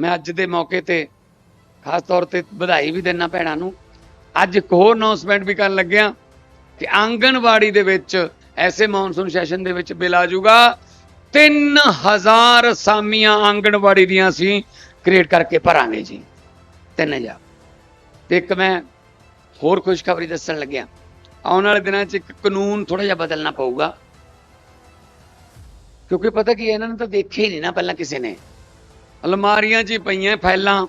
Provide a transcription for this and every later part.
ਮੈਂ ਅੱਜ ਦੇ ਮੌਕੇ ਤੇ ਖਾਸ ਤੌਰ ਤੇ ਵਧਾਈ ਵੀ ਦੇਣਾ ਭੈਣਾਂ ਨੂੰ। ਅੱਜ ਇੱਕ ਹੋਰ ਅਨਾਉਂਸਮੈਂਟ ਵੀ ਕਰਨ ਲੱਗਿਆ ਕਿ ਆਂਗਣਵਾੜੀ ਦੇ ਵਿੱਚ ਐਸੇ ਮੌਨਸੂਨ ਸੈਸ਼ਨ ਦੇ ਵਿੱਚ ਬਿੱਲ ਆ ਜਾਊਗਾ। 3000 ਅਸਾਮੀਆਂ ਆਂਗਣਵਾੜੀ ਦੀਆਂ ਅਸੀਂ ਕ੍ਰੀਏਟ ਕਰਕੇ ਭਰਾਂਗੇ ਜੀ। 3000 ਤੇ ਇੱਕ ਮੈਂ ਹੋਰ ਖੁਸ਼ਖਬਰੀ ਦੱਸਣ ਲੱਗਿਆ, ਆਉਣ ਵਾਲੇ ਦਿਨਾਂ 'ਚ ਇੱਕ ਕਾਨੂੰਨ ਥੋੜਾ ਜਿਹਾ ਬਦਲਣਾ ਪਊਗਾ। ਕਿਉਂਕਿ ਪਤਾ ਕੀ ਇਹਨਾਂ ਨੇ ਤਾਂ ਦੇਖਿਆ ਹੀ ਨਹੀਂ ਨਾ ਪਹਿਲਾਂ ਕਿਸੇ ਨੇ। ਅਲਮਾਰੀਆਂ 'ਚ ਹੀ ਪਈਆਂ ਫਾਈਲਾਂ,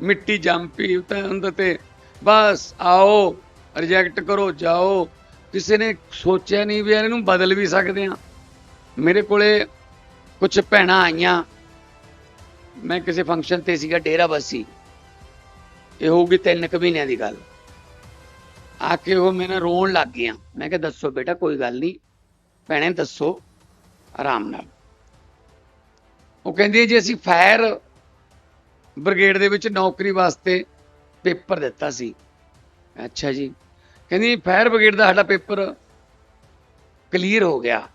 ਮਿੱਟੀ ਜੰਮ ਪਈ ਉੱਤੇ ਉਹਦੇ ਤੇ, ਬਸ ਆਓ ਰਿਜੈਕਟ ਕਰੋ, ਜਾਓ। ਕਿਸੇ ਨੇ ਸੋਚਿਆ ਨਹੀਂ ਵੀ ਇਹਨੂੰ ਬਦਲ ਵੀ ਸਕਦੇ ਆ ਮੇਰੇ ਕੋਲੇ ਕੁਝ ਭੈਣਾਂ ਆਈਆਂ। ਮੈਂ ਕਿਸੇ ਫੰਕਸ਼ਨ ਤੇ ਸੀਗਾ, ਡੇਰਾ ਬੱਸੀ ਇਹ ਹੋਊਗੀ ਤਿੰਨ ਕੁ ਮਹੀਨਿਆਂ ਦੀ ਗੱਲ। ਆ ਕੇ ਉਹ ਮੇਰੇ ਰੋਣ ਲੱਗ ਗਈਆਂ। ਮੈਂ ਕਿਹਾ, ਦੱਸੋ ਬੇਟਾ, ਕੋਈ ਗੱਲ ਨਹੀਂ। ਭੈਣੇ, ਦੱਸੋ। ਆਰਾਮ ਨਾਲ। ਉਹ ਕਹਿੰਦੀ ਹੈ ਜੀ ਅਸੀਂ ਫਾਇਰ ਬ੍ਰਿਗੇਡ ਦੇ ਵਿੱਚ ਨੌਕਰੀ ਵਾਸਤੇ ਪੇਪਰ ਦਿੱਤਾ ਸੀ। ਅੱਛਾ ਜੀ। ਕਹਿੰਦੀ ਫਾਇਰ ਬ੍ਰਿਗੇਡ ਦਾ ਸਾਡਾ ਪੇਪਰ ਕਲੀਅਰ ਹੋ ਗਿਆ।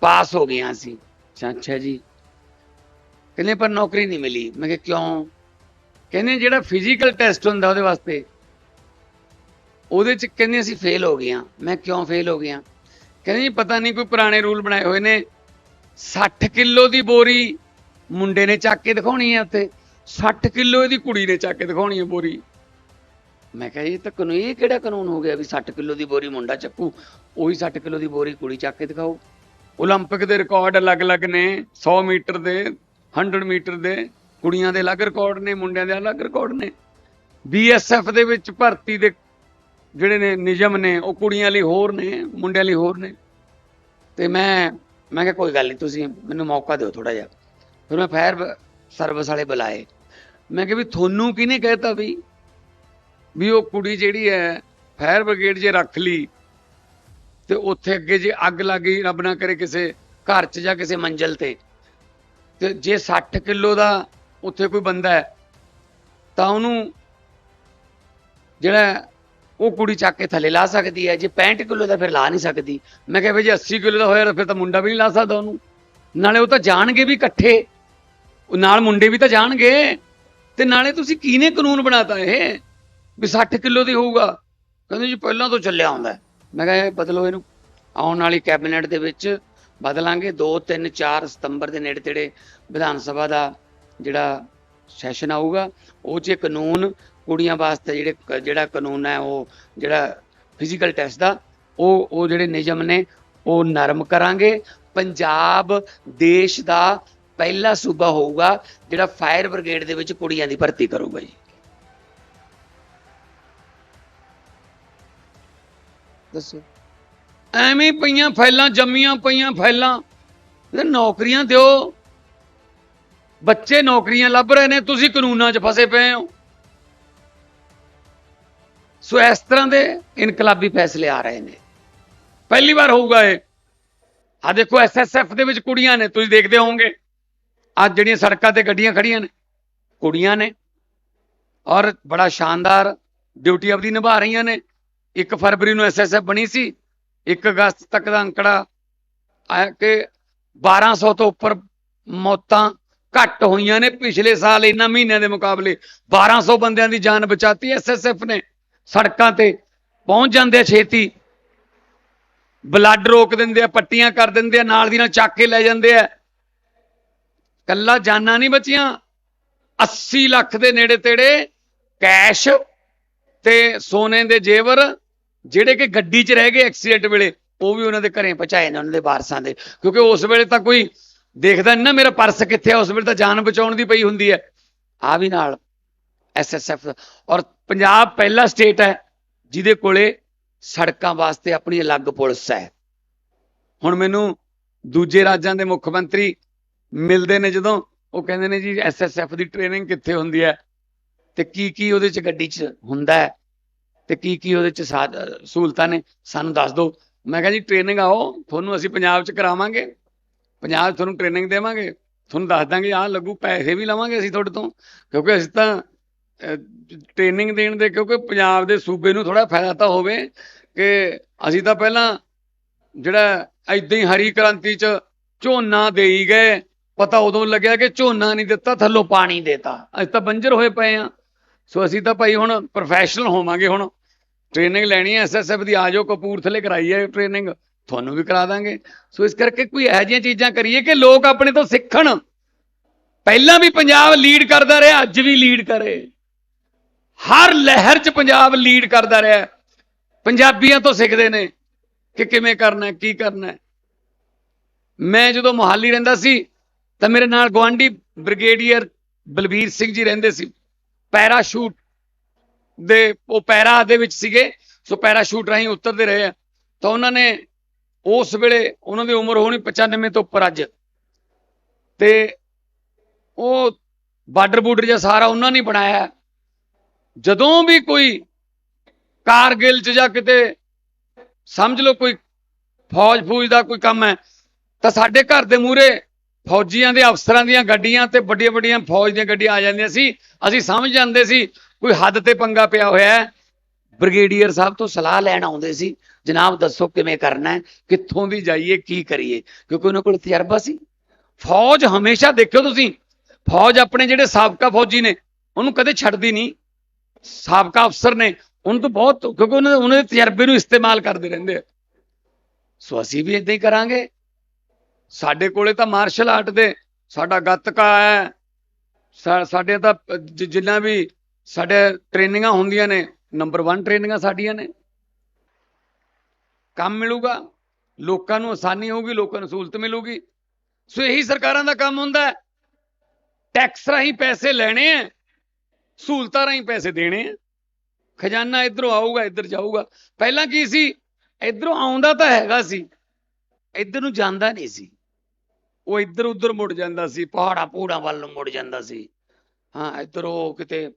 ਪਾਸ ਹੋ ਗਏ ਅਸੀਂ ਅੱਛਾ ਅੱਛਾ ਜੀ। ਕਹਿੰਦੇ ਪਰ ਨੌਕਰੀ ਨਹੀਂ ਮਿਲੀ। ਮੈਂ ਕਿਹਾ ਕਿਉਂ? ਕਹਿੰਦੇ ਜਿਹੜਾ ਫਿਜ਼ੀਕਲ ਟੈਸਟ ਹੁੰਦਾ ਉਹਦੇ ਵਾਸਤੇ। ਉਹਦੇ ਚ ਕਹਿੰਦੇ ਅਸੀਂ ਫੇਲ ਹੋ ਗਏ ਹਾਂ ਮੈਂ ਕਿਉਂ ਫੇਲ ਹੋ ਗਿਆ ਕਹਿੰਦੇ ਜੀ ਪਤਾ ਨਹੀਂ ਕੋਈ ਪੁਰਾਣੇ ਰੂਲ ਬਣਾਏ ਹੋਏ ਨੇ। 60 ਕਿਲੋ ਦੀ ਬੋਰੀ ਮੁੰਡੇ ਨੇ ਚੱਕ ਕੇ ਦਿਖਾਉਣੀ ਹੈ ਉੱਥੇ 60 ਕਿਲੋ ਇਹਦੀ ਕੁੜੀ ਨੇ ਚੱਕ ਕੇ ਦਿਖਾਉਣੀ ਹੈ ਬੋਰੀ ਮੈਂ ਕਿਹਾ ਇਹ ਤਾਂ ਕਾਨੂੰਨ ਇਹ ਕਿਹੜਾ ਕਾਨੂੰਨ ਹੋ ਗਿਆ ਵੀ 60 ਕਿਲੋ ਦੀ ਬੋਰੀ ਮੁੰਡਾ ਚੱਕੂ ਉਹੀ 60 ਕਿਲੋ ਦੀ ਬੋਰੀ ਕੁੜੀ ਚੱਕ ਕੇ ਦਿਖਾਓ 올림픽 ਦੇ ਰਿਕਾਰਡ ਅਲੱਗ-ਅਲੱਗ ਨੇ 100 ਮੀਟਰ ਦੇ 100 ਮੀਟਰ ਦੇ ਕੁੜੀਆਂ ਦੇ ਅਲੱਗ ਰਿਕਾਰਡ ਨੇ ਮੁੰਡਿਆਂ ਦੇ ਅਲੱਗ ਰਿਕਾਰਡ ਨੇ ਬੀਐਸਐਫ ਦੇ ਵਿੱਚ ਭਰਤੀ ਦੇ ਜਿਹੜੇ ਨੇ ਨਿਯਮ ਨੇ ਉਹ ਕੁੜੀਆਂ ਲਈ ਹੋਰ ਨੇ ਮੁੰਡਿਆਂ ਲਈ ਹੋਰ ਨੇ ਤੇ ਮੈਂ ਮੈਂ ਕਿਹਾ ਕੋਈ ਗੱਲ ਨਹੀਂ ਤੁਸੀਂ ਮੈਨੂੰ ਮੌਕਾ ਦਿਓ ਥੋੜਾ ਜਿਹਾ। ਫਿਰ ਮੈਂ ਫਾਇਰ ਸਰਵਿਸ ਵਾਲੇ ਬੁਲਾਏ। ਮੈਂ ਕਿਹਾ ਵੀ ਤੁਹਾਨੂੰ ਕਿਹਨੇ ਕਹਿਤਾ ਵੀ ਵੀ ਉਹ ਕੁੜੀ ਜਿਹੜੀ ਹੈ, ਫਾਇਰ ਬ੍ਰਿਗੇਡ ਜੇ ਰੱਖ ਲਈ, ਤੇ ਉੱਥੇ ਅੱਗੇ ਜੇ ਅੱਗ ਲੱਗ ਗਈ, ਰੱਬ ਨਾ ਕਰੇ ਕਿਸੇ ਘਰ 'ਚ ਜਾਂ ਕਿਸੇ ਮੰਜ਼ਲ ਤੇ। ਤੇ ਜੇ 60 ਕਿਲੋ ਦਾ ਉੱਥੇ ਕੋਈ ਬੰਦਾ ਹੈ, ਤਾਂ ਉਹਨੂੰ ਜਿਹੜਾ ਉਹ ਕੁੜੀ ਚੱਕ ਕੇ ਥੱਲੇ ਲਾ ਸਕਦੀ ਹੈ, ਜੇ 65 ਕਿਲੋ ਦਾ ਫਿਰ ਲਾ ਨਹੀਂ ਸਕਦੀ। ਮੈਂ ਕਿਹਾ ਵੀ ਜੇ 80 ਕਿਲੋ ਦਾ ਹੋਇਆ ਤਾਂ ਫਿਰ ਤਾਂ ਮੁੰਡਾ ਵੀ ਨਹੀਂ ਲਾ ਸਕਦਾ ਉਹਨੂੰ। ਨਾਲੇ ਉਹ ਤਾਂ ਜਾਣਗੇ ਵੀ ਇਕੱਠੇ। ਨਾਲ ਮੁੰਡੇ ਵੀ ਤਾਂ ਜਾਣਗੇ। ਤੇ ਨਾਲੇ ਤੁਸੀਂ ਕਿਹਨੇ ਕਾਨੂੰਨ ਬਣਾਤਾ ਇਹ? ਵੀ 60 ਕਿਲੋ ਦੀ ਹੋਊਗਾ। ਕਹਿੰਦੇ ਜੀ ਪਹਿਲਾਂ ਤੋਂ ਚੱਲਿਆ ਆਉਂਦਾ ਮੈਂ ਕਿਹਾ ਬਦਲੋ ਇਹਨੂੰ। ਆਉਣ ਵਾਲੀ ਕੈਬਨਿਟ ਦੇ ਵਿੱਚ ਬਦਲਾਂਗੇ। 2 3 4 ਸਤੰਬਰ ਦੇ ਨੇੜੇ ਤੇੜੇ ਵਿਧਾਨ ਸਭਾ ਦਾ ਜਿਹੜਾ ਸੈਸ਼ਨ ਆਊਗਾ, ਉਹ 'ਚ ਇਹ ਕਾਨੂੰਨ ਕੁੜੀਆਂ ਵਾਸਤੇ ਜਿਹੜੇ ਜਿਹੜਾ ਕਾਨੂੰਨ ਹੈ, ਉਹ ਜਿਹੜਾ ਫਿਜ਼ੀਕਲ ਟੈਸਟ ਦਾ, ਉਹ ਉਹ ਜਿਹੜੇ ਨਿਯਮ ਨੇ, ਉਹ ਨਰਮ ਕਰਾਂਗੇ। ਪੰਜਾਬ ਦੇਸ਼ ਦਾ ਪਹਿਲਾ ਸੂਬਾ ਹੋਊਗਾ, ਜਿਹੜਾ ਫਾਇਰ ਬ੍ਰਿਗੇਡ ਦੇ ਵਿੱਚ ਕੁੜੀਆਂ ਦੀ ਭਰਤੀ ਕਰੂਗਾ ਜੀ। ਦੱਸੋ। ਐਵੇਂ ਪਈਆਂ ਫੈਲਾਂ ਜੰਮੀਆਂ ਪਈਆਂ ਫੈਲਾਂ ਨੌਕਰੀਆਂ ਦਿਓ। ਬੱਚੇ ਨੌਕਰੀਆਂ ਲੱਭ ਰਹੇ ਨੇ, ਤੁਸੀਂ ਕਾਨੂੰਨਾਂ 'ਚ ਫਸੇ ਪਏ ਹੋ। ਸੋ ਇਸ ਤਰ੍ਹਾਂ ਦੇ ਇਨਕਲਾਬੀ ਫੈਸਲੇ ਆ ਰਹੇ ਨੇ। ਪਹਿਲੀ ਵਾਰ ਹੋਊਗਾ ਇਹ। ਆ ਦੇਖੋ ਐਸਐਸਐਫ ਦੇ ਵਿੱਚ ਕੁੜੀਆਂ ਨੇ, ਤੁਸੀਂ ਦੇਖਦੇ ਹੋਵੋਗੇ। ਅੱਜ ਜਿਹੜੀਆਂ ਸੜਕਾਂ ਤੇ ਗੱਡੀਆਂ ਖੜੀਆਂ ਨੇ, ਕੁੜੀਆਂ ਨੇ। ਔਰ ਬੜਾ ਸ਼ਾਨਦਾਰ ਡਿਊਟੀ ਆਪਦੀ ਨਿਭਾ ਰਹੀਆਂ ਨੇ। 1 ਫਰਵਰੀ ਨੂੰ ਐਸਐਸਐਫ ਬਣੀ ਸੀ 1 ਅਗਸਤ ਤੱਕ ਦਾ ਅੰਕੜਾ। ਆਇਆ ਕਿ 1200 ਤੋਂ ਉੱਪਰ ਮੌਤਾਂ ਘੱਟ ਹੋਈਆਂ ਨੇ ਪਿਛਲੇ ਸਾਲ, ਇਹਨਾਂ ਮਹੀਨਿਆਂ ਦੇ ਮੁਕਾਬਲੇ। 1200 ਬੰਦਿਆਂ ਦੀ ਜਾਨ ਬਚਾਤੀ ਐਸਐਸਐਫ ਨੇ। ਸੜਕਾਂ ਤੇ ਪਹੁੰਚ ਜਾਂਦੇ ਆ ਛੇਤੀ। ਬਲੱਡ ਰੋਕ ਦਿੰਦੇ ਆ, ਪੱਟੀਆਂ ਕਰ ਦਿੰਦੇ ਆ, ਨਾਲ ਦੀ ਨਾਲ ਚੱਕ ਕੇ ਲੈ ਜਾਂਦੇ ਆ। ਕੱਲਾ ਜਾਨਾਂ ਨਹੀਂ ਬਚੀਆਂ। 80 ਲੱਖ ਦੇ ਨੇੜੇ ਤੇੜੇ ਕੈਸ਼ ਤੇ ਸੋਨੇ ਦੇ ਜੇਵਰ, ਜਿਹੜੇ ਕਿ ਗੱਡੀ 'ਚ ਰਹਿ ਗਏ ਐਕਸੀਡੈਂਟ ਵੇਲੇ, ਉਹ ਵੀ ਉਹਨਾਂ ਦੇ ਘਰੇ ਪਹੁੰਚਾਏ ਨੇ, ਉਹਨਾਂ ਦੇ ਵਾਰਸਾਂ ਦੇ। ਕਿਉਂਕਿ ਉਸ ਵੇਲੇ ਤਾਂ ਕੋਈ ਦੇਖਦਾ ਨਹੀਂ ਨਾ ਮੇਰਾ ਪਰਸ ਕਿੱਥੇ ਆ, ਉਸ ਵੇਲੇ ਤਾਂ ਜਾਨ ਬਚਾਉਣ ਦੀ ਪਈ ਹੁੰਦੀ ਹੈ। ਆ ਵੀ ਨਾਲ। ਐਸਐਸਐਫ ਔਰ ਪੰਜਾਬ ਪਹਿਲਾ ਸਟੇਟ ਹੈ ਜਿਹਦੇ ਕੋਲੇ ਸੜਕਾਂ ਵਾਸਤੇ ਆਪਣੀ ਅਲੱਗ ਪੁਲਿਸ ਹੈ। ਹੁਣ ਮੈਨੂੰ ਦੂਜੇ ਰਾਜਾਂ ਦੇ ਮੁੱਖ ਮੰਤਰੀ ਮਿਲਦੇ ਨੇ ਜਦੋਂ, ਉਹ ਕਹਿੰਦੇ ਨੇ ਜੀ ਐਸਐਸਐਫ ਦੀ ਟ੍ਰੇਨਿੰਗ ਕਿੱਥੇ ਹੁੰਦੀ ਹੈ? ਤੇ ਕੀ ਕੀ ਉਹਦੇ ਚ ਗੱਡੀ ਚ ਹੁੰਦਾ ਹੈ? ਤੇ ਕੀ ਕੀ ਉਹਦੇ ਚ ਸਹੂਲਤਾਂ ਨੇ? ਸਾਨੂੰ ਦੱਸ ਦਿਓ। ਮੈਂ ਕਿਹਾ ਜੀ ਟ੍ਰੇਨਿੰਗ ਆਓ, ਤੁਹਾਨੂੰ ਅਸੀਂ ਪੰਜਾਬ ਚ ਕਰਾਵਾਂਗੇ। ਪੰਜਾਬ ਤੁਹਾਨੂੰ ਟ੍ਰੇਨਿੰਗ ਦੇਵਾਂਗੇ। ਤੁਹਾਨੂੰ ਦੱਸ ਦਾਂਗੇ, ਆਹ ਲੱਗੂ, ਪੈਸੇ ਵੀ ਲਵਾਂਗੇ ਅਸੀਂ ਤੁਹਾਡੇ ਤੋਂ। ਕਿਉਂਕਿ ਅਸੀਂ ਤਾਂ ਟ੍ਰੇਨਿੰਗ ਦੇਣ ਦੇ ਕਿਉਂਕਿ ਪੰਜਾਬ ਦੇ ਸੂਬੇ ਨੂੰ ਥੋੜਾ ਫਾਇਦਾ ਤਾਂ ਹੋਵੇ ਕਿ ਅਸੀਂ ਤਾਂ ਪਹਿਲਾਂ ਜਿਹੜਾ ਐਦਾਂ ਹੀ ਹਰੀ ਕ੍ਰਾਂਤੀ 'ਚ ਝੋਨਾ ਦੇਈ ਗਏ, ਪਤਾ ਉਦੋਂ ਲੱਗਿਆ ਕਿ ਝੋਨਾ ਨਹੀਂ ਦਿੱਤਾ, ਥੱਲੋਂ ਪਾਣੀ ਦੇਤਾ। ਅਸੀਂ ਤਾਂ ਬੰਜਰ ਹੋਏ ਪਏ ਆ ਸੋ ਅਸੀਂ ਤਾਂ ਭਾਈ ਹੁਣ ਪ੍ਰੋਫੈਸ਼ਨਲ ਹੋਵਾਂਗੇ ਹੁਣ। ਟ੍ਰੇਨਿੰਗ ਲੈਣੀ ਹੈ ਐਸਐਸਐਫ ਦੀ ਆ ਜਾਓ, ਕਪੂਰਥਲੇ ਕਰਾਈ ਹੈ ਟ੍ਰੇਨਿੰਗ, ਤੁਹਾਨੂੰ ਵੀ ਕਰਾ ਦਾਂਗੇ। ਸੋ ਇਸ ਕਰਕੇ ਕੋਈ ਇਹੋ ਜਿਹੀਆਂ ਚੀਜ਼ਾਂ ਕਰੀਏ ਕਿ ਲੋਕ ਆਪਣੇ ਤੋਂ ਸਿੱਖਣ। ਪਹਿਲਾਂ ਵੀ ਪੰਜਾਬ ਲੀਡ ਕਰਦਾ ਰਿਹਾ, ਅੱਜ ਵੀ ਲੀਡ ਕਰੇ। ਹਰ ਲਹਿਰ 'ਚ ਪੰਜਾਬ ਲੀਡ ਕਰਦਾ ਰਿਹਾ। ਪੰਜਾਬੀਆਂ ਤੋਂ ਸਿੱਖਦੇ ਨੇ ਕਿ ਕਿਵੇਂ ਕਰਨਾ ਕੀ ਕਰਨਾ ਮੈਂ ਜਦੋਂ ਮੁਹਾਲੀ ਰਹਿੰਦਾ ਸੀ, ਤਾਂ ਮੇਰੇ ਨਾਲ ਗਵਾਂਢੀ ਬ੍ਰਿਗੇਡੀਅਰ ਬਲਬੀਰ ਸਿੰਘ ਜੀ ਰਹਿੰਦੇ ਸੀ। ਪੈਰਾਸ਼ੂਟ ਦੇ, ਉਹ ਪੈਰਾ ਦੇ ਵਿੱਚ ਸੀਗੇ। ਸੋ ਪੈਰਾਸ਼ੂਟ ਰਾਹੀਂ ਉਤਰਦੇ ਰਹੇ ਆ। ਤਾਂ ਉਹਨਾਂ ਨੇ ਉਸ ਵੇਲੇ ਉਹਨਾਂ ਦੀ ਉਮਰ ਹੋਣੀ 95 ਤੋਂ ਉੱਪਰ ਅੱਜ। ਤੇ ਉਹ ਬਾਰਡਰ ਬੂਡਰ ਜਿਹਾ ਸਾਰਾ ਉਹਨਾਂ ਨੇ ਬਣਾਇਆ। ਜਦੋਂ ਵੀ ਕੋਈ ਕਾਰਗਿਲ ਚ ਜਾਂ ਕਿਤੇ ਸਮਝ ਲਓ ਕੋਈ ਫੌਜ ਫੂਜ ਦਾ ਕੋਈ ਕੰਮ ਹੈ, ਤਾਂ ਸਾਡੇ ਘਰ ਦੇ ਮੂਹਰੇ ਫੌਜੀਆਂ ਦੇ ਅਫਸਰਾਂ ਦੀਆਂ ਗੱਡੀਆਂ ਤੇ ਵੱਡੀਆਂ ਵੱਡੀਆਂ ਫੌਜ ਦੀਆਂ ਗੱਡੀਆਂ ਆ ਜਾਂਦੀਆਂ ਸੀ। ਅਸੀਂ ਸਮਝ ਜਾਂਦੇ ਸੀ ਕੋਈ ਹੱਦ ਤੇ ਪੰਗਾ ਪਿਆ ਹੋਇਆ ਹੈ। ਬ੍ਰਿਗੇਡੀਅਰ ਸਾਹਿਬ ਤੋਂ ਸਲਾਹ ਲੈਣ ਆਉਂਦੇ ਸੀ, ਜਨਾਬ, ਦੱਸੋ ਕਿਵੇਂ ਕਰਨਾ ਹੈ? ਕਿੱਥੋਂ ਦੀ ਜਾਈਏ, ਕੀ ਕਰੀਏ? ਕਿਉਂਕਿ ਉਹਨਾਂ ਕੋਲ ਤਜਰਬਾ ਸੀ। ਫੌਜ ਹਮੇਸ਼ਾ ਦੇਖਿਓ ਤੁਸੀਂ, ਫੌਜ ਆਪਣੇ ਜਿਹੜੇ ਸਾਬਕਾ ਫੌਜੀ ਨੇ, ਉਹਨੂੰ ਕਦੇ ਛੱਡਦੀ ਨਹੀਂ। ਸਾਬਕਾ ਅਫਸਰ ਨੇ, ਉਹਨਾਂ ਤੋਂ ਬਹੁਤ, ਕਿਉਂਕਿ ਉਹਨਾਂ ਦੇ ਉਹਨਾਂ ਦੇ ਤਜਰਬੇ ਨੂੰ ਇਸਤੇਮਾਲ ਕਰਦੇ ਰਹਿੰਦੇ ਆ। ਸੋ ਅਸੀਂ ਵੀ ਇਦਾਂ ਹੀ ਕਰਾਂਗੇ। ਸਾਡੇ ਕੋਲੇ ਤਾਂ ਮਾਰਸ਼ਲ ਆਰਟ ਦੇ ਸਾਡਾ ਗੱਤਕਾ ਹੈ। ਸਾਡੇ ਤਾਂ ਜਿੰਨਾ ਵੀ ਸਾਡੇ ਟ੍ਰੇਨਿੰਗਾਂ ਹੁੰਦੀਆਂ ਨੇ ਨੰਬਰ 1 ਟ੍ਰੇਨਿੰਗਾਂ ਸਾਡੀਆਂ ਨੇ। ਕੰਮ ਮਿਲੂਗਾ, ਲੋਕਾਂ ਨੂੰ ਆਸਾਨੀ ਹੋਊਗੀ, ਲੋਕਾਂ ਨੂੰ ਸਹੂਲਤ ਮਿਲੂਗੀ। ਸੋ ਇਹੀ ਸਰਕਾਰਾਂ ਦਾ ਕੰਮ ਹੁੰਦਾ ਹੈ। ਟੈਕਸ ਰਾਹੀਂ ਪੈਸੇ ਲੈਣੇ ਆ ਸਹੂਲਤਾਂ ਰਾਹੀਂ ਪੈਸੇ ਦੇਣੇ ਆ। ਖਜ਼ਾਨਾ ਇਧਰੋਂ ਆਊਗਾ, ਇੱਧਰ ਜਾਊਗਾ। ਪਹਿਲਾਂ ਕੀ ਸੀ? ਇਧਰੋਂ ਆਉਂਦਾ ਤਾਂ ਹੈਗਾ ਸੀ। ਇੱਧਰ ਨੂੰ ਜਾਂਦਾ ਨਹੀਂ ਸੀ। ਉਹ ਇੱਧਰ ਉੱਧਰ ਮੁੜ ਜਾਂਦਾ ਸੀ, ਪਹਾੜਾ ਪੂੜਾ ਵੱਲ ਨੂੰ ਮੁੜ ਜਾਂਦਾ ਸੀ। ਹਾਂ, ਇੱਧਰ ਉਹ ਕਿਤੇ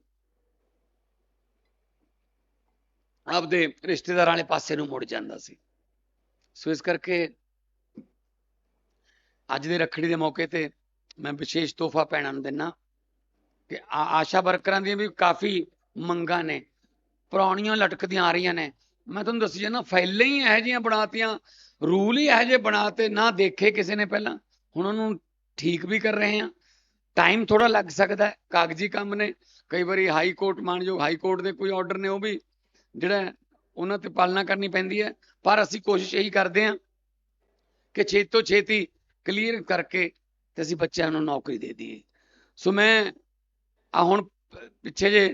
ਆਪਦੇ ਰਿਸ਼ਤੇਦਾਰਾਂ ਵਾਲੇ ਪਾਸੇ ਨੂੰ ਮੁੜ ਜਾਂਦਾ ਸੀ। ਸੋ ਇਸ ਕਰਕੇ ਅੱਜ ਦੇ ਰੱਖੜੀ ਦੇ ਮੌਕੇ ਤੇ ਮੈਂ ਵਿਸ਼ੇਸ਼ ਤੋਹਫਾ ਭੈਣਾਂ ਨੂੰ ਦਿੰਨਾ। ਕਿ ਆਸ਼ਾ ਵਰਕਰਾਂ ਦੀਆਂ ਵੀ ਕਾਫੀ ਮੰਗਾਂ ਨੇ ਪੁਰਾਣੀਆਂ ਲਟਕਦੀਆਂ ਆ ਰਹੀਆਂ ਨੇ। ਮੈਂ ਤੁਹਾਨੂੰ ਦੱਸੀ ਜਾਣਾ ਫਾਈਲਾਂ ਹੀ ਇਹੋ ਜਿਹੀਆਂ ਬਣਾਤੀਆਂ, ਰੂਲ ਹੀ ਇਹੋ ਜਿਹੇ ਬਣਾਤੇ, ਨਾ ਦੇਖੇ ਕਿਸੇ ਨੇ ਪਹਿਲਾਂ। ਹੁਣ ਉਹਨੂੰ ਠੀਕ ਵੀ ਕਰ ਰਹੇ ਆ ਟਾਈਮ ਥੋੜਾ ਲੱਗ ਸਕਦਾ ਹੈ, ਕਾਗਜ਼ੀ ਕੰਮ ਨੇ। ਕਈ ਵਾਰੀ ਹਾਈ ਕੋਰਟ ਮਾਨਯੋਗ ਹਾਈ ਕੋਰਟ ਦੇ ਕੋਈ ਆਰਡਰ ਨੇ, ਉਹ ਵੀ ਜਿਹੜਾ ਉਹਨਾਂ ਤੇ ਪਾਲਣਾ ਕਰਨੀ ਪੈਂਦੀ ਹੈ। ਪਰ ਅਸੀਂ ਕੋਸ਼ਿਸ਼ ਇਹੀ ਕਰਦੇ ਹਾਂ ਕਿ ਛੇਤੀ ਤੋਂ ਛੇਤੀ ਕਲੀਅਰ ਕਰਕੇ ਤੇ ਅਸੀਂ ਬੱਚਿਆਂ ਨੂੰ ਨੌਕਰੀ ਦੇ ਦਈਏ। ਸੋ ਮੈਂ ਆ ਹੁਣ ਪਿੱਛੇ ਜੇ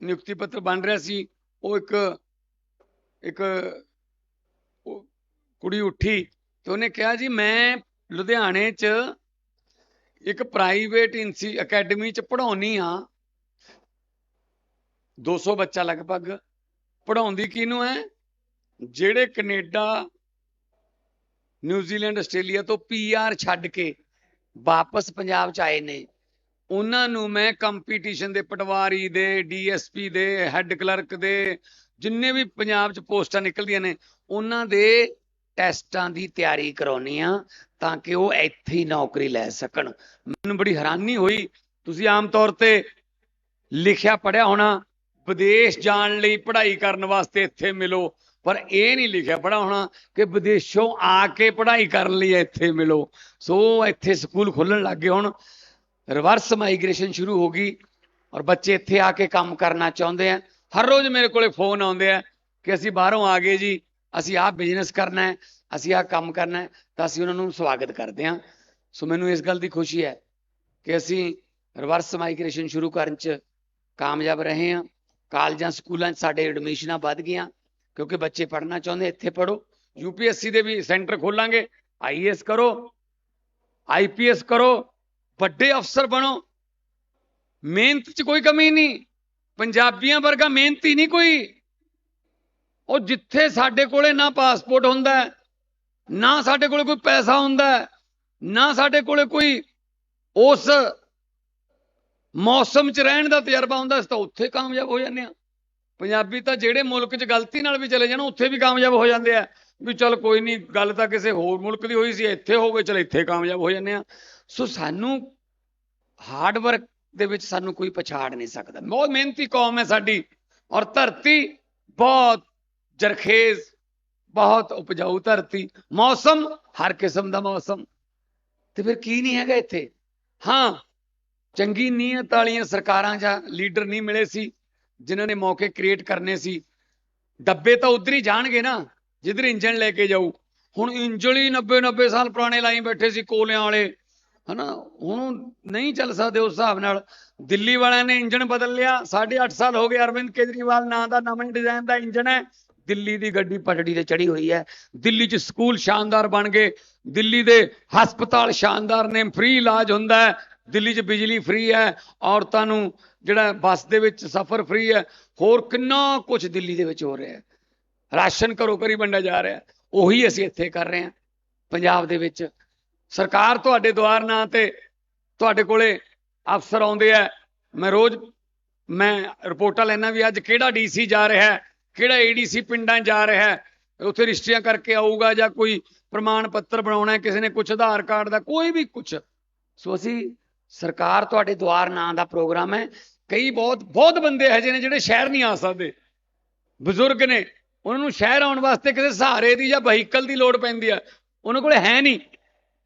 ਨਿਯੁਕਤੀ ਪੱਤਰ ਬਣ ਰਿਹਾ ਸੀ, ਉਹ ਇੱਕ ਇੱਕ ਕੁੜੀ ਉੱਠੀ ਤੇ ਉਹਨੇ ਕਿਹਾ ਜੀ, ਮੈਂ ਲੁਧਿਆਣੇ 'ਚ ਇੱਕ ਪ੍ਰਾਈਵੇਟ ਇੰਸੀ ਅਕੈਡਮੀ 'ਚ ਪੜ੍ਹਾਉਣੀ ਆ 200 ਬੱਚਾ ਲਗਭਗ। ਪੜਾਉਂਦੀ ਕਿਹਨੂੰ ਹੈ? ਜਿਹੜੇ ਕੈਨੇਡਾ, ਨਿਊਜ਼ੀਲੈਂਡ, ਆਸਟ੍ਰੇਲੀਆ ਤੋਂ ਪੀਆਰ ਛੱਡ ਕੇ ਵਾਪਸ ਪੰਜਾਬ 'ਚ ਆਏ ਨੇ। ਉਹਨਾਂ ਨੂੰ ਮੈਂ ਕੰਪੀਟੀਸ਼ਨ ਦੇ ਪਟਵਾਰੀ ਦੇ ਡੀਐਸਪੀ ਦੇ ਹੈੱਡ ਕਲਰਕ ਦੇ, ਜਿੰਨੇ ਵੀ ਪੰਜਾਬ 'ਚ ਪੋਸਟਾਂ ਨਿਕਲਦੀਆਂ ਨੇ, ਉਹਨਾਂ ਦੇ ਟੈਸਟਾਂ ਦੀ ਤਿਆਰੀ ਕਰਾਉਣੀ ਆ ਤਾਂ ਕਿ ਉਹ ਇੱਥੇ ਹੀ ਨੌਕਰੀ ਲੈ ਸਕਣ। ਮੈਨੂੰ ਬੜੀ ਹੈਰਾਨੀ ਹੋਈ। ਤੁਸੀਂ ਆਮ ਤੌਰ ਤੇ ਲਿਖਿਆ ਪੜਿਆ ਹੋਣਾ, ਵਿਦੇਸ਼ ਜਾਣ ਲਈ ਪੜ੍ਹਾਈ ਕਰਨ ਵਾਸਤੇ ਇੱਥੇ ਮਿਲੋ, ਪਰ ਇਹ ਨਹੀਂ ਲਿਖਿਆ ਪੜਾ ਹੋਣਾ ਕਿ ਵਿਦੇਸ਼ੋਂ ਆ ਕੇ ਪੜ੍ਹਾਈ ਕਰਨ ਲਈ ਇੱਥੇ ਮਿਲੋ। ਸੋ ਇੱਥੇ ਸਕੂਲ ਖੁੱਲਣ ਲੱਗ ਗਏ ਹੁਣ। ਰਿਵਰਸ ਮਾਈਗ੍ਰੇਸ਼ਨ ਸ਼ੁਰੂ ਹੋ ਗਈ ਔਰ ਬੱਚੇ ਇੱਥੇ ਆ ਕੇ ਕੰਮ ਕਰਨਾ ਚਾਹੁੰਦੇ ਆ। ਹਰ ਰੋਜ਼ ਮੇਰੇ ਕੋਲੇ ਫੋਨ ਆਉਂਦੇ ਆ ਕਿ ਅਸੀਂ ਬਾਹਰੋਂ ਆ ਗਏ ਜੀ, ਅਸੀਂ ਆਹ ਬਿਜ਼ਨਸ ਕਰਨਾ ਹੈ, ਅਸੀਂ ਆਹ ਕੰਮ ਕਰਨਾ ਹੈ, ਤਾਂ ਅਸੀਂ ਉਹਨਾਂ ਨੂੰ ਸਵਾਗਤ ਕਰਦੇ ਹਾਂ। ਸੋ ਮੈਨੂੰ ਇਸ ਗੱਲ ਦੀ ਖੁਸ਼ੀ ਹੈ ਕਿ ਅਸੀਂ ਰਿਵਰਸ ਮਾਈਗ੍ਰੇਸ਼ਨ ਸ਼ੁਰੂ ਕਰਨ 'ਚ ਕਾਮਯਾਬ ਰਹੇ ਹਾਂ। ਕਾਲਜਾਂ, ਸਕੂਲਾਂ 'ਚ ਸਾਡੇ ਐਡਮਿਸ਼ਨਾਂ ਵੱਧ ਗਈਆਂ ਕਿਉਂਕਿ ਬੱਚੇ ਪੜ੍ਹਨਾ ਚਾਹੁੰਦੇ ਇੱਥੇ ਪੜੋ ਯੂਪੀਐਸਸੀ ਦੇ ਵੀ ਸੈਂਟਰ ਖੋਲਾਂਗੇ ਆਈਏਐਸ ਕਰੋ ਆਈਪੀਐਸ ਕਰੋ ਵੱਡੇ ਅਫਸਰ ਬਣੋ। ਮਿਹਨਤ 'ਚ ਕੋਈ ਕਮੀ ਨਹੀਂ। ਪੰਜਾਬੀਆਂ ਵਰਗਾ ਮਿਹਨਤੀ ਨਹੀਂ ਕੋਈ। ਉਹ ਜਿੱਥੇ ਸਾਡੇ ਕੋਲੇ ਨਾ ਪਾਸਪੋਰਟ ਹੁੰਦਾ, ਨਾ ਸਾਡੇ ਕੋਲੇ ਕੋਈ ਪੈਸਾ ਹੁੰਦਾ, ਨਾ ਸਾਡੇ ਕੋਲੇ ਕੋਈ ਉਸ ਮੌਸਮ 'ਚ ਰਹਿਣ ਦਾ ਤਜਰਬਾ ਹੁੰਦਾ, ਅਸੀਂ ਤਾਂ ਉੱਥੇ ਕਾਮਯਾਬ ਹੋ ਜਾਂਦੇ ਆ ਪੰਜਾਬੀ ਤਾਂ ਜਿਹੜੇ ਮੁਲਕ 'ਚ ਗਲਤੀ ਨਾਲ ਵੀ ਚਲੇ ਜਾਣ, ਉੱਥੇ ਵੀ ਕਾਮਯਾਬ ਹੋ ਜਾਂਦੇ ਆ। ਵੀ ਚਲ ਕੋਈ ਨਹੀਂ, ਗੱਲ ਤਾਂ ਕਿਸੇ ਹੋਰ ਮੁਲਕ ਦੀ ਹੋਈ ਸੀ, ਇੱਥੇ ਹੋ ਗਏ, ਚਲ ਇੱਥੇ ਕਾਮਯਾਬ ਹੋ ਜਾਂਦੇ ਆ ਸੋ ਸਾਨੂੰ ਹਾਰਡ ਵਰਕ ਦੇ ਵਿੱਚ ਸਾਨੂੰ ਕੋਈ ਪਛਾੜ ਨਹੀਂ ਸਕਦਾ। ਬਹੁਤ ਮਿਹਨਤੀ ਕੌਮ ਹੈ ਸਾਡੀ ਔਰ ਧਰਤੀ ਬਹੁਤ ਜਰਖੇਜ਼, ਬਹੁਤ ਉਪਜਾਊ ਧਰਤੀ। ਮੌਸਮ, ਹਰ ਕਿਸਮ ਦਾ ਮੌਸਮ। ਤੇ ਫਿਰ ਕੀ ਨਹੀਂ ਹੈਗਾ ਇੱਥੇ? ਹਾਂ, ਚੰਗੀ ਨੀਅਤ ਵਾਲੀਆਂ ਸਰਕਾਰਾਂ ਜਾਂ ਲੀਡਰ ਨਹੀਂ ਮਿਲੇ ਸੀ, ਜਿਨ੍ਹਾਂ ਨੇ ਮੌਕੇ ਕ੍ਰੀਏਟ ਕਰਨੇ ਸੀ। ਡੱਬੇ ਤਾਂ ਉਧਰ ਹੀ ਜਾਣਗੇ ਨਾ, ਜਿੱਧਰ ਇੰਜਣ ਲੈ ਕੇ ਜਾਊ। ਹੁਣ ਇੰਜਣ ਹੀ 90 90 ਸਾਲ ਪੁਰਾਣੇ ਲਾਈ ਬੈਠੇ ਸੀ ਕੋਲਿਆਂ ਵਾਲੇ। ਹਨਾ? ਹੁਣ ਨਹੀਂ ਚੱਲ ਸਕਦੇ ਉਸ ਹਿਸਾਬ ਨਾਲ। ਦਿੱਲੀ ਵਾਲਿਆਂ ਨੇ ਇੰਜਣ ਬਦਲ ਲਿਆ। 8.5 ਸਾਲ ਹੋ ਗਏ ਅਰਵਿੰਦ ਕੇਜਰੀਵਾਲ ਨਾਂ ਦਾ, ਨਵੇਂ ਡਿਜ਼ਾਈਨ ਦਾ ਇੰਜਨ ਹੈ। ਦਿੱਲੀ ਦੀ ਗੱਡੀ ਪਟੜੀ ਤੇ ਚੜੀ ਹੋਈ ਹੈ। ਦਿੱਲੀ 'ਚ ਸਕੂਲ ਸ਼ਾਨਦਾਰ ਬਣ ਗਏ। ਦਿੱਲੀ ਦੇ ਹਸਪਤਾਲ ਸ਼ਾਨਦਾਰ ਨੇ, ਫ੍ਰੀ ਇਲਾਜ ਹੁੰਦਾ ਹੈ। ਦਿੱਲੀ 'ਚ ਬਿਜਲੀ ਫ੍ਰੀ ਹੈ। ਔਰਤਾਂ ਨੂੰ ਜਿਹੜਾ ਬੱਸ ਦੇ ਵਿੱਚ ਸਫ਼ਰ ਫ੍ਰੀ ਹੈ। ਹੋਰ ਕਿੰਨਾ ਕੁਝ ਦਿੱਲੀ ਦੇ ਵਿੱਚ ਹੋ ਰਿਹਾ ਹੈ। ਰਾਸ਼ਨ ਘਰੋਂ ਘਰੀ ਵੰਡਿਆ ਜਾ ਰਿਹਾ ਉਹੀ ਅਸੀਂ ਇੱਥੇ ਕਰ ਰਹੇ ਹਾਂ। ਪੰਜਾਬ ਦੇ ਵਿੱਚ ਸਰਕਾਰ ਤੁਹਾਡੇ ਦੁਆਰ ਨਾਂ ਤੇ ਤੁਹਾਡੇ ਕੋਲੇ ਅਫਸਰ ਆਉਂਦੇ ਆ। ਮੈਂ ਰੋਜ਼ ਮੈਂ ਰਿਪੋਰਟਾਂ ਲੈਣਾ ਵੀ ਅੱਜ ਕਿਹੜਾ ਡੀਸੀ ਜਾ ਰਿਹਾ ਹੈ, ਕਿਹੜਾ ਏਡੀਸੀ ਪਿੰਡਾਂ ਜਾ ਰਿਹਾ ਹੈ, ਉੱਥੇ ਰਜਿਸਟਰੀਆਂ ਕਰਕੇ ਆਊਗਾ ਜਾਂ ਕੋਈ ਪ੍ਰਮਾਣ ਪੱਤਰ ਬਣਾਉਣਾ ਹੈ, ਕਿਸੇ ਨੇ ਕੁਝ ਆਧਾਰ ਕਾਰਡ ਦਾ, ਕੋਈ ਵੀ ਕੁਝ ਸੋ ਅਸੀਂ ਸਰਕਾਰ ਤੁਹਾਡੇ ਦੁਆਰ ਨਾਂ ਦਾ ਪ੍ਰੋਗਰਾਮ ਹੈ। ਕਈ ਬਹੁਤ ਬਹੁਤ ਬੰਦੇ ਇਹੋ ਜਿਹੇ ਨੇ ਜਿਹੜੇ ਸ਼ਹਿਰ ਨਹੀਂ ਆ ਸਕਦੇ। ਬਜ਼ੁਰਗ ਨੇ, ਉਹਨਾਂ ਨੂੰ ਸ਼ਹਿਰ ਆਉਣ ਵਾਸਤੇ ਕਿਸੇ ਸਹਾਰੇ ਦੀ ਜਾਂ ਵਹੀਕਲ ਦੀ ਲੋੜ ਪੈਂਦੀ ਆ। ਉਹਨਾਂ ਕੋਲ ਹੈ ਨਹੀਂ।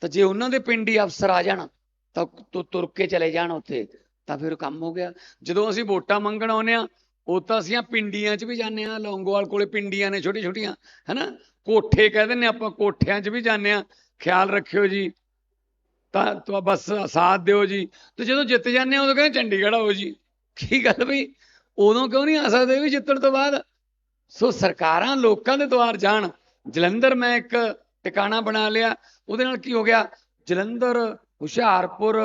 ਤਾਂ ਜੇ ਉਹਨਾਂ ਦੇ ਪਿੰਡ ਹੀ ਅਫਸਰ ਆ ਜਾਣ, ਤਾਂ ਤੁ- ਤੁਰ ਕੇ ਚਲੇ ਜਾਣ ਉੱਥੇ, ਤਾਂ ਫਿਰ ਕੰਮ ਹੋ ਗਿਆ। ਜਦੋਂ ਅਸੀਂ ਵੋਟਾਂ ਮੰਗਣ ਆਉਂਦੇ ਆ ਉਹ ਤਾਂ ਅਸੀਂ ਆਹ ਪਿੰਡੀਆਂ 'ਚ ਵੀ ਜਾਂਦੇ ਆ ਲੌਂਗੋਵਾਲ ਕੋਲੇ ਪਿੰਡੀਆਂ ਨੇ ਛੋਟੀ ਛੋਟੀਆਂ ਹੈਨਾ? ਕੋਠੇ ਕਹਿ ਦਿੰਦੇ ਆਪਾਂ, ਕੋਠਿਆਂ 'ਚ ਵੀ ਜਾਂਦੇ ਆ ਖਿਆਲ ਰੱਖਿਓ ਜੀ। ਤਾਂ, ਤੋ ਬਸ ਸਾਥ ਦਿਓ ਜੀ। ਤੇ ਜਦੋਂ ਜਿੱਤ ਜਾਂਦੇ ਆ ਉਦੋਂ ਕਹਿੰਦੇ ਚੰਡੀਗੜ੍ਹ ਆਓ ਜੀ। ਕੀ ਗੱਲ ਵੀ ਉਦੋਂ ਕਿਉਂ ਨਹੀਂ ਆ ਸਕਦੇ ਵੀ ਜਿੱਤਣ ਤੋਂ ਬਾਅਦ? ਸੋ ਸਰਕਾਰਾਂ ਲੋਕਾਂ ਦੇ ਦੁਆਰ ਜਾਣ। ਜਲੰਧਰ ਮੈਂ ਇੱਕ ਟਿਕਾਣਾ ਬਣਾ ਲਿਆ। ਉਹਦੇ ਨਾਲ ਕੀ ਹੋ ਗਿਆ? ਜਲੰਧਰ, ਹੁਸ਼ਿਆਰਪੁਰ,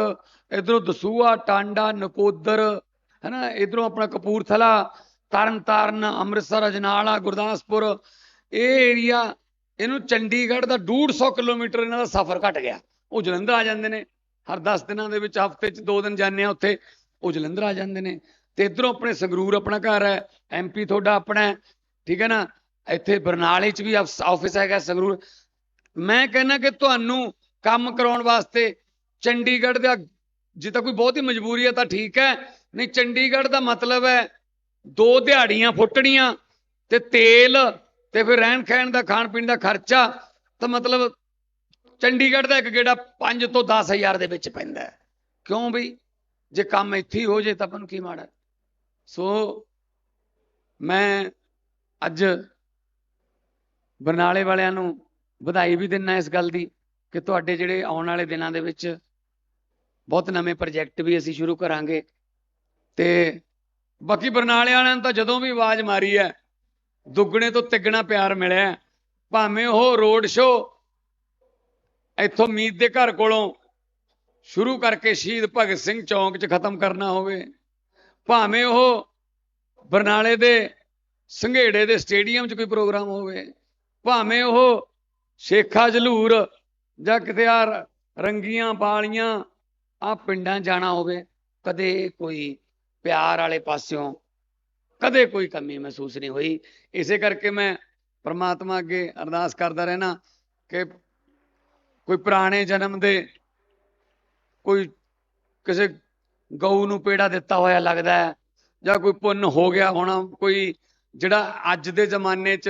ਇਧਰੋਂ ਦਸੂਆ ਟਾਂਡਾ, ਨਕੋਦਰ, ਹੈਨਾ, ਇਧਰੋਂ ਆਪਣਾ ਕਪੂਰਥਲਾ, ਤਰਨਤਾਰਨ, ਅੰਮ੍ਰਿਤਸਰ, ਅਜਨਾਲਾ, ਗੁਰਦਾਸਪੁਰ। ਇਹ ਏਰੀਆ ਇਹਨੂੰ ਚੰਡੀਗੜ੍ਹ ਦਾ 150 ਕਿਲੋਮੀਟਰ ਇਹਨਾਂ ਦਾ ਸਫ਼ਰ ਘਟ ਗਿਆ। ਉਹ ਜਲੰਧਰ ਆ ਜਾਂਦੇ ਨੇ। ਹਰ 10 ਦਿਨਾਂ ਦੇ ਵਿੱਚ ਹਫ਼ਤੇ 'ਚ 2 ਦਿਨ ਜਾਂਦੇ ਆ ਉੱਥੇ। ਉਹ ਜਲੰਧਰ ਆ ਜਾਂਦੇ ਨੇ। ਤੇ ਇਧਰੋਂ ਆਪਣੇ ਸੰਗਰੂਰ ਆਪਣਾ ਘਰ ਹੈ। ਐਮਪੀ ਤੁਹਾਡਾ ਆਪਣਾ ਠੀਕ ਹੈ ਨਾ? ਇੱਥੇ ਬਰਨਾਲੇ 'ਚ ਵੀ ਆਫਿਸ ਹੈਗਾ ਸੰਗਰੂਰ। ਮੈਂ ਕਹਿੰਦਾ ਕਿ ਤੁਹਾਨੂੰ ਕੰਮ ਕਰਾਉਣ ਵਾਸਤੇ ਚੰਡੀਗੜ੍ਹ ਦਾ ਜੇ ਤਾਂ ਕੋਈ ਬਹੁਤ ਹੀ ਮਜਬੂਰੀ ਹੈ ਤਾਂ ਠੀਕ ਹੈ, ਨਹੀਂ ਚੰਡੀਗੜ੍ਹ ਦਾ ਮਤਲਬ ਹੈ ਦੋ ਦਿਹਾੜੀਆਂ ਫੁੱਟਣੀਆਂ ਤੇ ਤੇਲ ਤੇ ਫਿਰ ਰਹਿਣ ਖਹਿਣ ਦਾ, ਖਾਣ ਪੀਣ ਦਾ ਖਰਚਾ, ਤਾਂ ਮਤਲਬ ਚੰਡੀਗੜ੍ਹ ਦਾ ਇੱਕ ਗੇੜਾ 5 ਤੋਂ 10000 ਦੇ ਵਿੱਚ ਪੈਂਦਾ ਹੈ। ਕਿਉਂ ਬਈ? ਜੇ ਕੰਮ ਇੱਥੇ ਹੀ ਹੋ ਜੇ ਤਾਂ ਆਪਾਂ ਨੂੰ ਕੀ ਮਾੜਾ ਸੋ ਮੈਂ ਅੱਜ ਬਰਨਾਲੇ ਵਾਲਿਆਂ ਨੂੰ ਵਧਾਈ ਵੀ ਦਿੰਨਾ ਇਸ ਗੱਲ ਦੀ ਕਿ ਤੁਹਾਡੇ ਜਿਹੜੇ ਆਉਣ ਵਾਲੇ ਦਿਨਾਂ ਦੇ ਵਿੱਚ ਬਹੁਤ ਨਵੇਂ ਪ੍ਰੋਜੈਕਟ ਵੀ ਅਸੀਂ ਸ਼ੁਰੂ ਕਰਾਂਗੇ। ਤੇ ਬਾਕੀ ਬਰਨਾਲੇ ਵਾਲਿਆਂ ਨੂੰ ਤਾਂ ਜਦੋਂ ਵੀ ਆਵਾਜ਼ ਮਾਰੀ ਹੈ, ਦੁੱਗਣੇ ਤੋਂ ਤਿੱਗਣਾ ਪਿਆਰ ਮਿਲਿਆ ਭਾਵੇਂ ਉਹ ਰੋਡ ਸ਼ੋਅ ਇੱਥੋਂ ਮੀਤ ਦੇ ਘਰ ਕੋਲੋਂ ਸ਼ੁਰੂ ਕਰਕੇ ਸ਼ਹੀਦ ਭਗਤ ਸਿੰਘ ਚੌਂਕ 'ਚ ਖਤਮ ਕਰਨਾ ਹੋਵੇ, ਭਾਵੇਂ ਉਹ ਬਰਨਾਲੇ ਦੇ ਸੰਘੇੜੇ ਦੇ ਸਟੇਡੀਅਮ 'ਚ ਕੋਈ ਪ੍ਰੋਗਰਾਮ ਹੋਵੇ, ਭਾਵੇਂ ਉਹ ਸ਼ੇਖਾ ਜਲੂਰ, ਜਾਂ ਕਿਤੇ ਆ ਰੰਗੀਆਂ ਬਾਲੀਆਂ ਆ ਪਿੰਡਾਂ ਜਾਣਾ ਹੋਵੇ, ਕਦੇ ਕੋਈ ਪਿਆਰ ਵਾਲੇ ਪਾਸਿਓਂ, ਕਦੇ ਕੋਈ ਕਮੀ ਮਹਿਸੂਸ ਨਹੀਂ ਹੋਈ। ਇਸੇ ਕਰਕੇ ਮੈਂ ਪ੍ਰਮਾਤਮਾ ਅੱਗੇ ਅਰਦਾਸ ਕਰਦਾ ਰਹਿਣਾ ਕਿ ਕੋਈ ਪੁਰਾਣੇ ਜਨਮ ਦੇ ਕੋਈ ਕਿਸੇ ਗਊ ਨੂੰ ਪੇੜਾ ਦਿੱਤਾ ਹੋਇਆ ਲੱਗਦਾ ਹੈ, ਜਾਂ ਕੋਈ ਪੁੰਨ ਹੋ ਗਿਆ ਹੋਣਾ, ਕੋਈ ਜਿਹੜਾ ਅੱਜ ਦੇ ਜ਼ਮਾਨੇ 'ਚ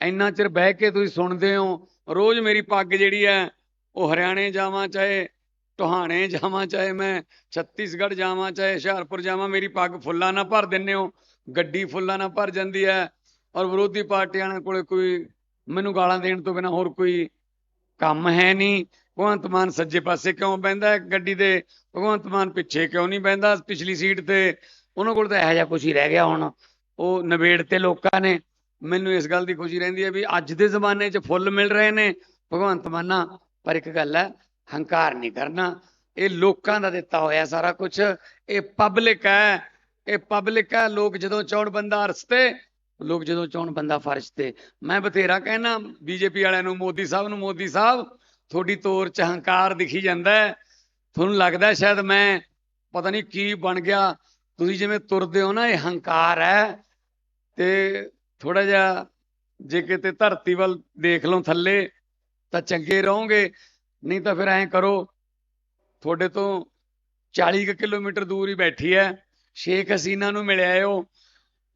ਇੰਨਾ ਚਿਰ ਬਹਿ ਕੇ ਤੁਸੀਂ ਸੁਣਦੇ ਹੋ, ਰੋਜ਼ ਮੇਰੀ ਪੱਗ ਜਿਹੜੀ ਹੈ, ਉਹ ਹਰਿਆਣੇ ਜਾਵਾਂ ਚਾਹੇ ਟੋਹਾਣੇ ਜਾਵਾਂ, ਚਾਹੇ ਮੈਂ ਛੱਤੀਸਗੜ੍ਹ ਜਾਵਾਂ, ਚਾਹੇ ਹੁਸ਼ਿਆਰਪੁਰ ਜਾਵਾਂ, ਮੇਰੀ ਪੱਗ ਫੁੱਲਾਂ ਨਾਲ ਭਰ ਦਿੰਨੇ ਹੋ, ਗੱਡੀ ਫੁੱਲਾਂ ਨਾਲ ਭਰ ਜਾਂਦੀ ਹੈ ਔਰ ਵਿਰੋਧੀ ਪਾਰਟੀਆਂ ਦੇ ਕੋਲੇ ਕੋਈ ਮੈਨੂੰ ਗਾਲਾਂ ਦੇਣ ਤੋਂ ਬਿਨਾ ਹੋਰ ਕੋਈ ਕੰਮ ਹੈ ਨਹੀਂ। ਭਗਵੰਤ ਮਾਨ ਸੱਜੇ ਪਾਸੇ ਕਿਉਂ ਬਹਿੰਦਾ ਗੱਡੀ ਦੇ? ਭਗਵੰਤ ਮਾਨ ਪਿੱਛੇ ਕਿਉਂ ਨਹੀਂ ਬਹਿੰਦਾ? ਪਿਛਲੀ ਸੀਟ ਤੇ ਉਹਨਾਂ ਕੋਲ ਤਾਂ ਇਹੋ ਜਿਹਾ ਕੁਝ ਹੀ ਰਹਿ ਗਿਆ ਹੁਣ। ਉਹ ਨਵੇੜ ਤੇ ਲੋਕਾਂ ਨੇ। ਮੈਨੂੰ ਇਸ ਗੱਲ ਦੀ ਖੁਸ਼ੀ ਰਹਿੰਦੀ ਹੈ ਵੀ ਅੱਜ ਦੇ ਜ਼ਮਾਨੇ 'ਚ ਫੁੱਲ ਮਿਲ ਰਹੇ ਨੇ। ਭਗਵੰਤ ਮਾਨਾ ਪਰ ਇੱਕ ਗੱਲ ਹੈ, ਹੰਕਾਰ ਨਹੀਂ ਕਰਨਾ। ਇਹ ਲੋਕਾਂ ਦਾ ਦਿੱਤਾ ਹੋਇਆ ਸਾਰਾ ਕੁਝ ਇਹ ਪਬਲਿਕ ਹੈ। ਇਹ ਪਬਲਿਕ ਹੈ। ਲੋਕ ਜਦੋਂ ਚਾਹਣ ਬੰਦਾ ਅਰਸ ਤੇ, ਲੋਕ ਜਦੋਂ ਚਾਹਣ ਬੰਦਾ ਫਰਸ਼ ਤੇ। ਮੈਂ ਬਥੇਰਾ ਕਹਿਣਾ ਬੀਜੇਪੀ ਵਾਲਿਆਂ ਨੂੰ, ਮੋਦੀ ਸਾਹਿਬ ਨੂੰ, ਮੋਦੀ ਸਾਹਿਬ, ਤੁਹਾਡੀ ਤੋਰ ਚ ਹੰਕਾਰ ਦਿਖੀ ਜਾਂਦਾ ਹੈ। ਤੁਹਾਨੂੰ ਲੱਗਦਾ ਸ਼ਾਇਦ ਮੈਂ ਪਤਾ ਨਹੀਂ ਕੀ ਬਣ ਗਿਆ। ਤੁਸੀਂ ਜਿਵੇਂ ਤੁਰਦੇ ਹੋ ਨਾ, ਇਹ ਹੰਕਾਰ ਹੈ। ਤੇ ਥੋੜਾ ਜਿਹਾ ਜੇ ਕਿਤੇ ਧਰਤੀ ਵੱਲ ਦੇਖ ਲਓ ਥੱਲੇ, ਤਾਂ ਚੰਗੇ ਰਹੋਗੇ। ਨਹੀਂ ਤਾਂ ਫਿਰ ਐਂ ਕਰੋ, ਤੁਹਾਡੇ ਤੋਂ 40 ਕੁ ਕਿਲੋਮੀਟਰ ਦੂਰ ਹੀ ਬੈਠੀ ਹੈ ਸ਼ੇਖ ਹਸੀਨਾ ਨੂੰ ਮਿਲਿਆ ਉਹ।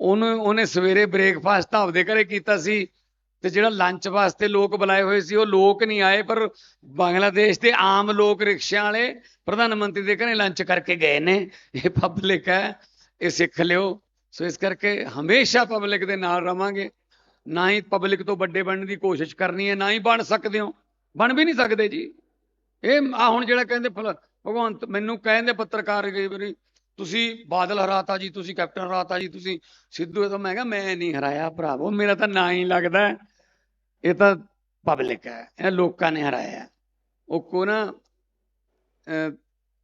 ਉਹਨੂੰ, ਉਹਨੇ ਸਵੇਰੇ ਬ੍ਰੇਕਫਾਸਟ ਤਾਂ ਆਪਦੇ ਘਰੇ ਕੀਤਾ ਸੀ ਤੇ ਜਿਹੜਾ ਲੰਚ ਵਾਸਤੇ ਲੋਕ ਬੁਲਾਏ ਹੋਏ ਸੀ, ਉਹ ਲੋਕ ਨਹੀਂ ਆਏ, ਪਰ ਬੰਗਲਾਦੇਸ਼ ਦੇ ਆਮ ਲੋਕ ਰਿਕਸ਼ਿਆਂ ਵਾਲੇ ਪ੍ਰਧਾਨ ਮੰਤਰੀ ਦੇ ਘਰੇ ਲੰਚ ਕਰਕੇ ਗਏ ਨੇ। ਇਹ ਪਬਲਿਕ ਹੈ ਇਹ ਸਿੱਖ ਲਿਓ। ਸੋ ਇਸ ਕਰਕੇ ਹਮੇਸ਼ਾ ਪਬਲਿਕ ਦੇ ਨਾਲ ਰਵਾਂਗੇ। ਨਾ ਹੀ ਪਬਲਿਕ ਤੋਂ ਵੱਡੇ ਬਣਨ ਦੀ ਕੋਸ਼ਿਸ਼ ਕਰਨੀ ਹੈ ਨਾ ਹੀ ਬਣ ਸਕਦੇ ਹੋ। ਬਣ ਵੀ ਨਹੀਂ ਸਕਦੇ ਜੀ। ਇਹ ਆ ਹੁਣ ਜਿਹੜਾ ਕਹਿੰਦੇ ਭਗਵੰਤ ਮੈਨੂੰ ਕਹਿੰਦੇ ਪੱਤਰਕਾਰ ਕਈ ਵਾਰੀ ਤੁਸੀਂ ਬਾਦਲ ਹਰਾਤਾ ਜੀ ਤੁਸੀਂ ਕੈਪਟਨ ਹਰਾਤਾ ਜੀ ਤੁਸੀਂ ਸਿੱਧੂ ਇਹ ਤਾਂ ਮੈਂ ਕਿਹਾ ਮੈਂ ਨਹੀਂ ਹਰਾਇਆ ਭਰਾਵੋ ਮੇਰਾ ਤਾਂ ਨਾਂ ਹੀ ਲੱਗਦਾ ਇਹ ਤਾਂ ਪਬਲਿਕ ਹੈ ਇਹ ਲੋਕਾਂ ਨੇ ਹਰਾਇਆ। ਉਹ ਕੋ ਨਾ ਅਹ,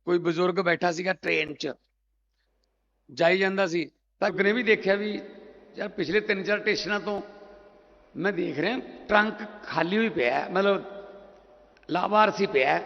ਕੋਈ ਬਜ਼ੁਰਗ ਬੈਠਾ ਸੀਗਾ ਟ੍ਰੇਨ 'ਚ ਜਾਈ ਜਾਂਦਾ ਸੀ। ਤਾਂ ਅਗਨੇ ਵੀ ਦੇਖਿਆ ਵੀ ਯਾਰ ਪਿਛਲੇ ਤਿੰਨ ਚਾਰ ਸਟੇਸ਼ਨਾਂ ਤੋਂ ਮੈਂ ਦੇਖ ਰਿਹਾ ਟਰੰਕ ਖਾਲੀ ਹੋਈ ਪਿਆ ਹੈ, ਮਤਲਬ ਲਾਵਾਰਸੀ ਪਿਆ।